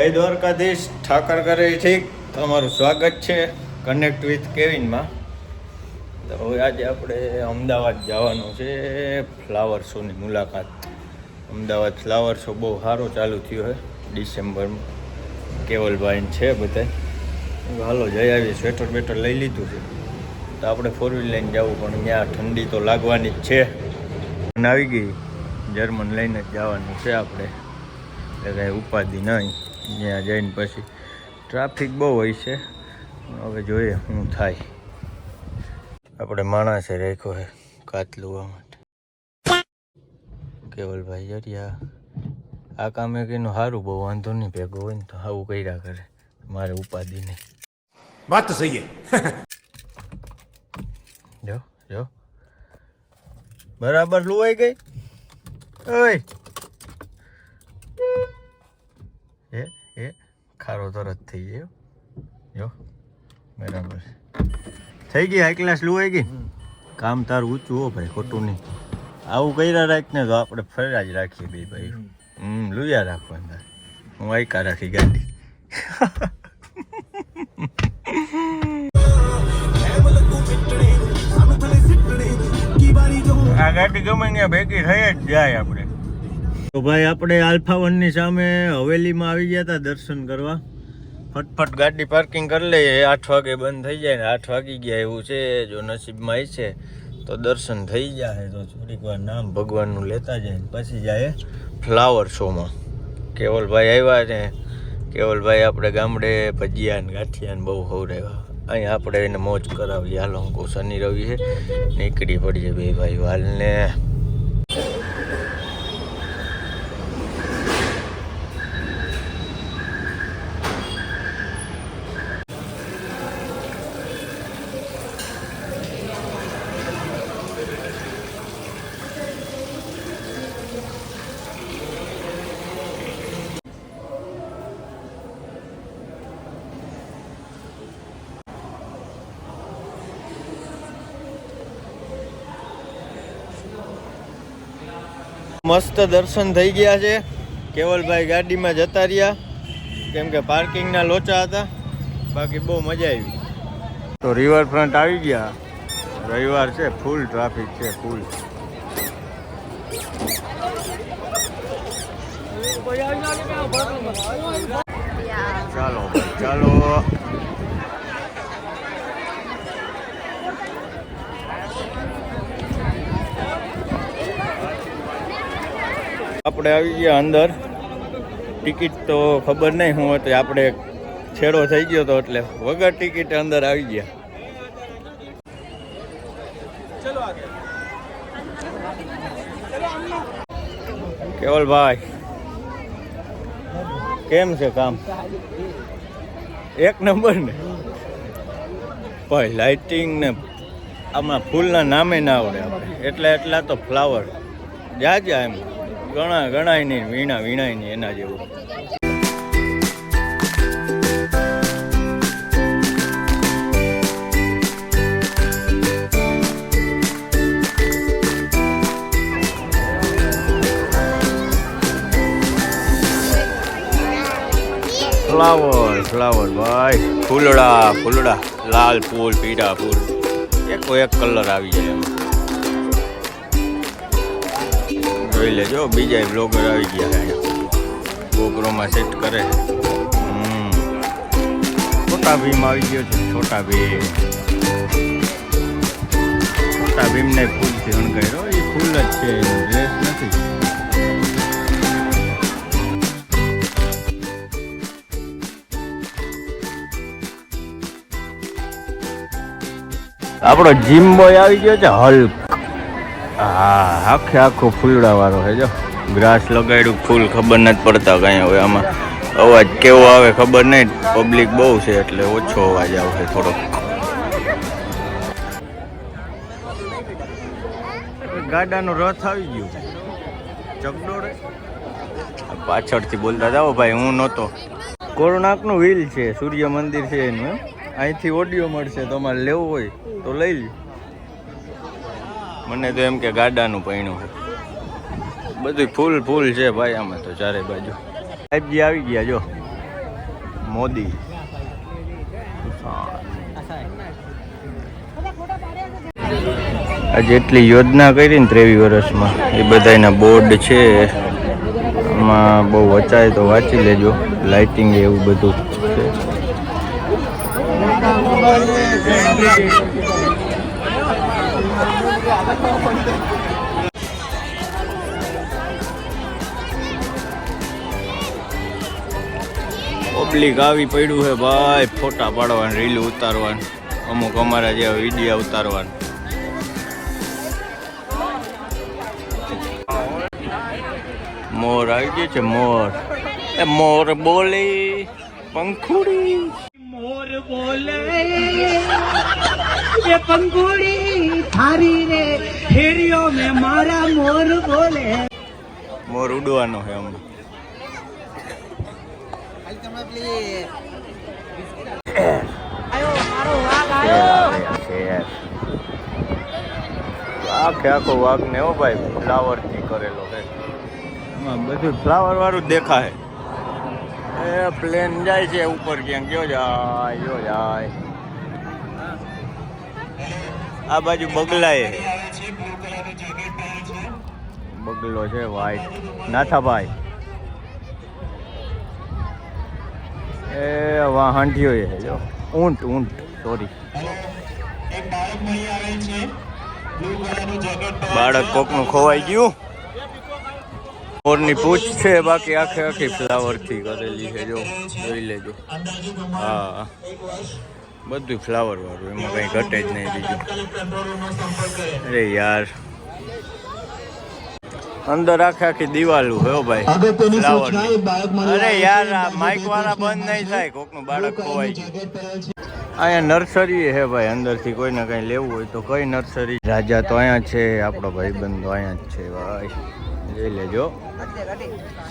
જય દ્વારકાધીશ, ઠાકર કરે ઠીક. તમારું સ્વાગત છે કનેક્ટ વિથ કેવિનમાં તો હવે આજે આપણે અમદાવાદ જવાનું છે, ફ્લાવર શોની મુલાકાત. અમદાવાદ ફ્લાવર શો બહુ સારો ચાલુ થયો છે ડિસેમ્બરમાં. કેવલભાઈ છે બધા હાલો જઈ આવી, સ્વેટર બેટર લઈ લીધું છે. તો આપણે ફોર વ્હીલ લઈને જવું, પણ ત્યાં ઠંડી તો લાગવાની જ છે. આવી ગઈ, જર્મન લઈને જ જવાનું છે આપણે. એટલે કાંઈ ઉપાધિ નહીં. ત્યાં જઈને પછી ટ્રાફિક બહુ હોય છે. હવે જોઈએ શું થાય. આપણે માણસે રાખ્યો કાચ કાતલુવા માટે. કેવલભાઈ જરિયા આ કામ એક એનું સારું બહુ વાંધો નહીં ભેગો હોય ને તો આવું કર્યા કરે. મારે ઉપાધિ નહીં. વાત તો સહી જો જો. બરાબર લુવાઈ ગઈ? ઓય. હે? ખારો તરત થઈ ગયો. જો, બરાબર. થઈ ગઈ હાઈ ક્લાસ લુવાઈ ગઈ? કામ તારું ઊંચું હો ભાઈ, ખોટું નહીં. આવું કર્યા રાખ ને તો આપણે ફર્યા જ રાખીએ બે ભાઈ હમ લુયા રાખો અંદર હું આઈકા રાખી ગાડી. આ ગાડી ગમે ત્યાં ભેગી થઈ જ જાય આપણે. તો ભાઈ આપણે આલ્ફા વનની સામે હવેલીમાં આવી ગયા હતા દર્શન કરવા. ફટફટ ગાડી પાર્કિંગ કરી લઈએ. આઠ વાગે બંધ થઈ જાય ને આઠ વાગી ગયા એવું છે, જો નસીબમાં છે, તો દર્શન થઈ જાય તો થોડીક વાર નામ ભગવાનનું લેતા જાય પછી જાય ફ્લાવર શોમાં. કેવલભાઈ આવ્યા ને કેવલભાઈ આપણે ગામડે ભજીયા ને ગાંઠિયા ને બહુ ખવડાવ્યા. અહીંયા આપણે એને મોજ કરાવીએ. હાલો, હું શનિ રવિ છે. નીકળી પડીએ બે ભાઈ વાલને. મસ્ત દર્શન થઈ ગયા છે. કેવલભાઈ ગાડીમાં જતા રહ્યા. કેમ કે પાર્કિંગના લોચા હતા. બાકી બહુ મજા આવી. તો રિવરફ્રન્ટ આવી ગયા. રવિવાર છે ફૂલ ટ્રાફિક છે ફૂલ ચાલો. આપણે આવી ગયા અંદર. ટિકિટ તો ખબર નહીં હું હતી, આપણે છેડો થઈ ગયો તો એટલે વગર ટિકિટ અંદર આવી ગયા. કેવલભાઈ કેમ છે કામ? એક નંબર ને? ભાઈ લાઇટિંગ ને આમાં ફૂલના નામે ના આવડે આપણે. એટલા એટલા તો ફ્લાવર જ્યાં જ્યાં એમ. ઘણા ગણાય નહીં, વીણા વીણાય નહીં એના જેવું. ફ્લાવર ફ્લાવર ભાઈ. ફૂલડા ફૂલડા. લાલ ફૂલ, પીળા ફૂલ. એકો એક કલર આવી જાય એમાં. જોઈ લેજો. બીજા બ્લોગર આવી ગયા ગોપરોમાં સેટ કરે છોટા ભીમ આવી ગયો છે. છોટા ભીમ. છોટા ભીમને ફૂલથી હણગાવ્યો એ ફૂલ જ છે. ડ્રેસ નથી. આપણો જીમ બોય આવી ગયો છે, હલ્ક. હા આખે આખો ફૂલડા વાળો છે જો. ગ્રાસ લગાડ્યું ફૂલ ખબર નથી પડતા કઈ હવે આમાં. અવાજ કેવો આવે ખબર નહીં પબ્લિક બહુ છે એટલે ઓછો અવાજ આવશે થોડોક. ગાડાનો રથ આવી ગયો. ચકડોળે. પાછળથી બોલતા જાઓ ભાઈ હું નહોતો. કોરોનાકનું વ્હીલ છે સૂર્ય મંદિર છે એનું અહીંથી ઓડિયો મળશે તમારે લેવું હોય તો લઈ લ્યો. મને તો એમ કે ગાડાનું પૈણું બધું ફૂલ ફૂલ છે ભાઈ આમાં તો ચારે બાજુ. સાહેબજી આવી ગયા, જો. મોદી. આ જેટલી યોજના કરી ને ત્રેવીસ વર્ષમાં, એ બધાના બોર્ડ છે. એમાં બહુ વચાય તો વાંચી લેજો. લાઇટિંગ એવું બધું છે. પબ્લિક આવી પડ્યું છે ભાઈ. ફોટા પાડવાના રીલ ઉતારવાનું. અમુક અમારા જેવા વીડિયો ઉતારવાના. મોર આવી ગયો છે, મોર. એ મોર બોલે, પંખુડી. મોર બોલે. એ પંખુડી થારી રે ફેરિયો મે મારા મોર બોલે. મોર ઉડવાનો છે. આખે આખો વાઘ ને હો ભાઈ ફ્લાવરથી કરેલો છે. બધું ફ્લાવર વાળું જ દેખાય. એ પ્લેન જાય છે ઉપર ક્યાંક ગયો જાય ગયો જાય. આ બાજુ બગલાએ. બગલો છે વાઈટ. નાથાભાઈ. એ વાહ હાંઠિયો છે જો. ઊંટ ઊંટ સોરી બાળક કોકનું ખોવાઈ ગયું. મોરની પૂછ છે બાકી આખે આખી ફ્લાવરથી કરેલી છે જો. જોઈ લેજો. હા. બધું ફ્લાવર વાળું એમાં કઈ ઘટે જ નહીં બીજું. અરે યાર. અંદર આખે આખી દિવાલું હો ભાઈ. ફ્લાવર અરે યાર આ માઇક વાળા બંધ નહીં થાય કોકનું બાળક છે. અહીંયા નર્સરી હે ભાઈ અંદરથી કોઈને કંઈ લેવું હોય તો કઈ નર્સરી રાજા તો અહીંયા છે આપણો ભાઈ બંધ અહીંયા જ છે ભાઈ. જોઈ લેજો.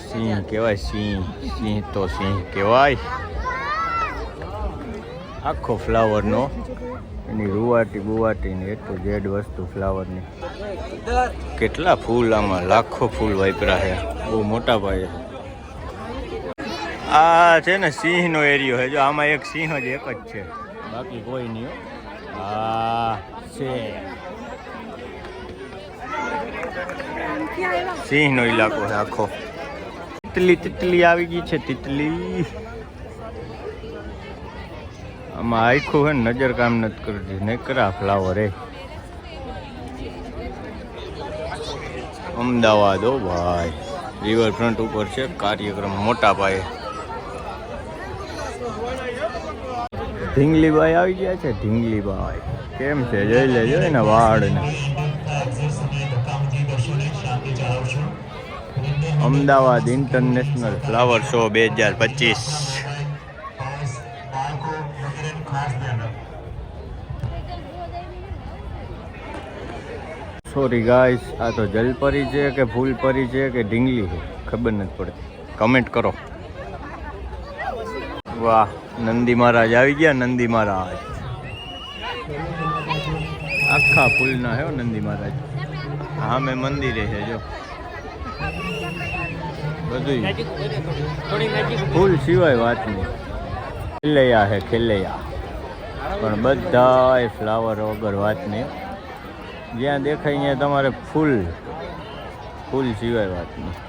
સિંહ કહેવાય સિંહ સિંહ તો સિંહ કહેવાય. આખો ફ્લાવરનો એની રૂવાટી બુવાટી ને એ ટુ ઝેડ વસ્તુ ફ્લાવરની કેટલા ફૂલ આમાં, લાખો ફૂલ વાપરા છે. બહુ મોટા ભાઈ આ છે ને સિંહનો એરિયો છે. જો આમાં એક સિંહ જ એક જ છે. બાકી કોઈ નહીં હા. છે. સિંહનો ઇલાકો છે આખો. તિતલી તિતલી આવી ગઈ છે, તિતલી. આમાં આખું હે ને, નજર કામ નથી કરતી, નકરા ફ્લાવર એ. અમદાવાદ હો ભાઈ. રિવરફ્રન્ટ ઉપર છે, કાર્યક્રમ મોટા પાયે. ઢીંગલીબાઈ આવી ગયા છે, ઢીંગલીબાઈ. કેમ છે? જોઈ લેજો એના વાળને. અમદાવાદ ઇન્ટરનેશનલ ફ્લાવર શો બે હજાર પચીસ. સોરી ગાઈસ આ તો જલપરી છે કે ફૂલપરી છે કે ઢીંગલી છે? ખબર નથી પડતી. કમેન્ટ કરો. વાહ, નંદી મહારાજ આવી ગયા, નંદી મહારાજ. આખા ફૂલના હે નંદી મહારાજ. હા, મેં મંદિરે છે, જો. બધું ફૂલ સિવાય વાત નહીં. ખેલૈયા હે, ખેલૈયા. પણ બધા ફ્લાવર વગર વાત નહીં. જ્યાં દેખાય ત્યાં તમારે ફૂલ ફૂલ સિવાય વાત નહીં.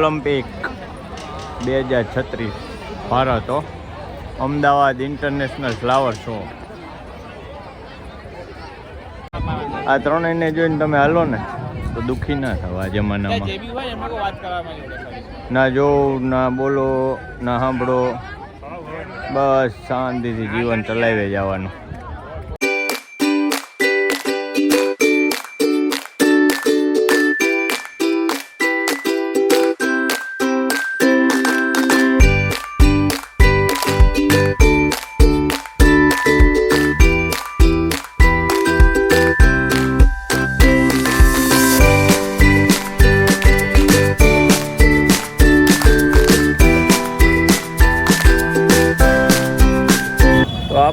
ઓલિમ્પિક બે હજાર છત્રીસ Bharat. Ahmedabad international flower show આ ત્રણેયને જોઈને તમે હાલો ને તો દુઃખી ના થવા જમાનામાં. ના જોવું ના બોલો ના સાંભળો. બસ શાંતિથી જીવન ચલાવી જવાનું.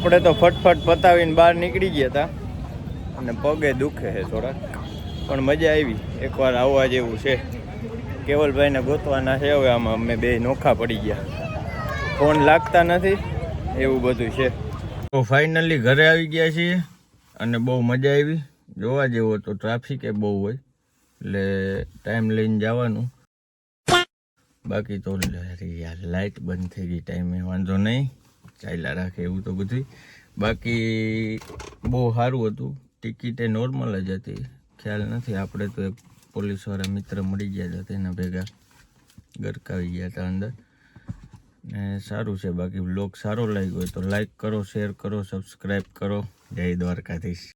આપણે તો ફટફટ પતાવીને બહાર નીકળી ગયા હતા અને પગે દુખે છે થોડાક. પણ મજા આવી. એકવાર આવવા જેવું છે. કેવલભાઈને ગોતવાના છે. હવે આમાં અમે બે નોખા પડી ગયા. ફોન લાગતા નથી. એવું બધું છે. તો ફાઇનલી ઘરે આવી ગયા છીએ. અને બહુ મજા આવી. જોવા જેવો તો ટ્રાફિકે બહુ હોય. એટલે ટાઈમ લઈને જવાનું. બાકી તો લાઇટ બંધ થઈ ગઈ. ટાઈમે વાંધો નહીં. ચાલ્યા રાખે એવું તો બધું બાકી બહુ સારું હતું. ટિકિટ એ નોર્મલ જ હતી. ખ્યાલ નથી, આપણે તો એક પોલીસવાળા મિત્ર મળી ગયા હતા, તેના ભેગા. ગરકાવી ગયા હતા અંદર. ને સારું છે, બાકી બ્લોગ સારો લાગ્યો હોય તો લાઈક કરો શેર કરો સબસ્ક્રાઈબ કરો. જય દ્વારકાધીશ.